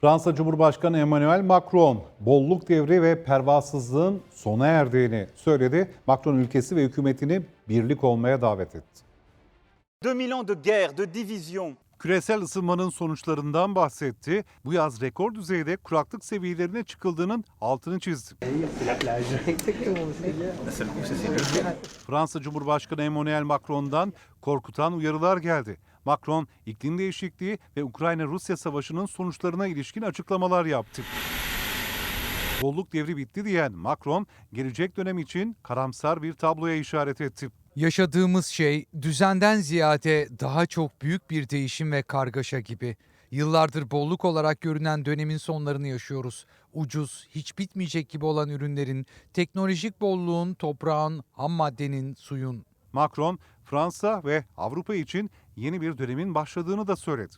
Fransa Cumhurbaşkanı Emmanuel Macron, bolluk devri ve pervasızlığın sona erdiğini söyledi. Macron ülkesi ve hükümetini birlik olmaya davet etti. 2000 ans de guerre, de division. Küresel ısınmanın sonuçlarından bahsetti. Bu yaz rekor düzeyde kuraklık seviyelerine çıkıldığının altını çizdi. Fransa Cumhurbaşkanı Emmanuel Macron'dan korkutan uyarılar geldi. Macron, iklim değişikliği ve Ukrayna-Rusya savaşının sonuçlarına ilişkin açıklamalar yaptı. Bolluk devri bitti diyen Macron, gelecek dönem için karamsar bir tabloya işaret etti. Yaşadığımız şey düzenden ziyade daha çok büyük bir değişim ve kargaşa gibi. Yıllardır bolluk olarak görünen dönemin sonlarını yaşıyoruz. Ucuz, hiç bitmeyecek gibi olan ürünlerin, teknolojik bolluğun, toprağın, ham maddenin, suyun. Macron, Fransa ve Avrupa için yeni bir dönemin başladığını da söyledi.